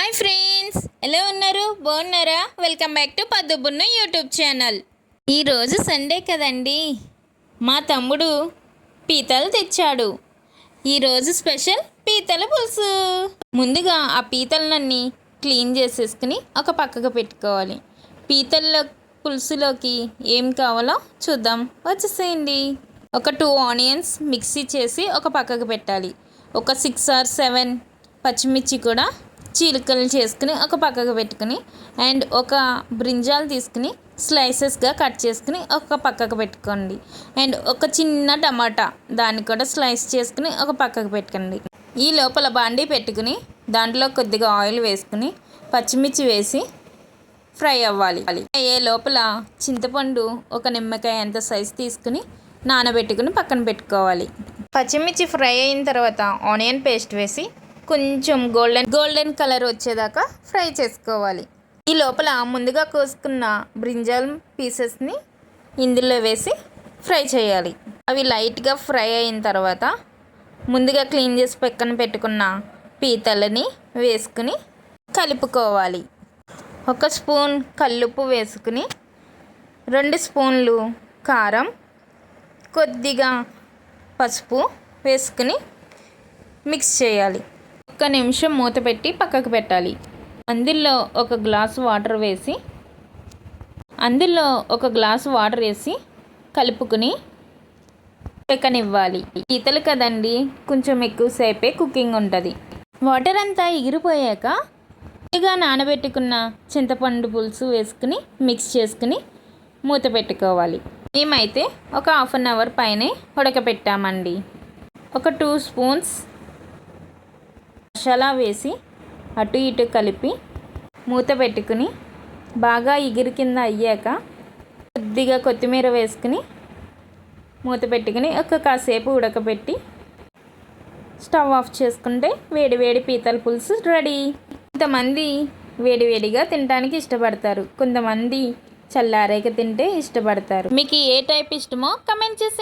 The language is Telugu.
హాయ్ ఫ్రెండ్స్ ఎలా ఉన్నారు? బాగున్నారా? వెల్కమ్ బ్యాక్ టు పద్దుబున్న యూట్యూబ్ ఛానల్. ఈరోజు సండే కదండి. మా తమ్ముడు పీతలు తెచ్చాడు. ఈరోజు స్పెషల్ పీతల పులుసు. ముందుగా ఆ పీతలన్నీ క్లీన్ చేసేసుకుని ఒక పక్కకు పెట్టుకోవాలి. పీతల్లో పులుసులోకి ఏం కావాలో చూద్దాం. వచ్చేసేయండి. ఒక టూ ఆనియన్స్ మిక్సీ చేసి ఒక పక్కకు పెట్టాలి. ఒక సిక్స్ ఆర్ సెవెన్ పచ్చిమిర్చి కూడా చీలికలు చేసుకుని ఒక పక్కకు పెట్టుకుని అండ్ ఒక బ్రింజాలు తీసుకుని స్లైసెస్గా కట్ చేసుకుని ఒక పక్కకు పెట్టుకోండి. అండ్ ఒక చిన్న టమాటా దాన్ని కూడా స్లైస్ చేసుకుని ఒక పక్కకు పెట్టుకోండి. ఈ లోపల బాండీ పెట్టుకుని దాంట్లో కొద్దిగా ఆయిల్ వేసుకుని పచ్చిమిర్చి వేసి ఫ్రై అవ్వాలి. అయ్యే లోపల చింతపండు ఒక నిమ్మకాయ ఎంత సైజు తీసుకుని నానబెట్టుకుని పక్కన పెట్టుకోవాలి. పచ్చిమిర్చి ఫ్రై అయిన తర్వాత ఆనియన్ పేస్ట్ వేసి కొంచెం గోల్డెన్ గోల్డెన్ కలర్ వచ్చేదాకా ఫ్రై చేసుకోవాలి. ఈ లోపల ముందుగా కోసుకున్న బ్రింజాల్ పీసెస్ని ఇందులో వేసి ఫ్రై చేయాలి. అవి లైట్గా ఫ్రై అయిన తర్వాత ముందుగా క్లీన్ చేసి పక్కన పెట్టుకున్న పీతలని వేసుకుని కలుపుకోవాలి. ఒక స్పూన్ కల్లుప్పు వేసుకుని రెండు స్పూన్లు కారం కొద్దిగా పసుపు వేసుకుని మిక్స్ చేయాలి. ఒక్క నిమిషం మూత పెట్టి పక్కకు పెట్టాలి. అందులో ఒక గ్లాస్ వాటర్ వేసి అందులో ఒక గ్లాసు వాటర్ వేసి కలుపుకుని పెక్కనివ్వాలి ఈతలు కదండి కొంచెం ఎక్కువసేపే కుకింగ్ ఉంటుంది. వాటర్ అంతా ఎగిరిపోయాక ముందుగా నానబెట్టుకున్న చింతపండు పులుసు వేసుకుని మిక్స్ చేసుకుని మూత పెట్టుకోవాలి. మేమైతే ఒక హాఫ్ అన్ అవర్ పైనే ఉడకపెట్టామండి. ఒక టూ స్పూన్స్ మసాలా వేసి అటు ఇటు కలిపి మూత పెట్టుకుని బాగా ఎగిరి కింద అయ్యాక కొద్దిగా కొత్తిమీర వేసుకుని మూత పెట్టుకుని ఒక కాసేపు ఉడకబెట్టి స్టవ్ ఆఫ్ చేసుకుంటే వేడి వేడి పీతల పులుసు రెడీ. కొంతమంది వేడివేడిగా తినడానికి ఇష్టపడతారు. కొంతమంది చల్లారేక తింటే ఇష్టపడతారు. మీకు ఏ టైప్ ఇష్టమో కమెంట్ చేసి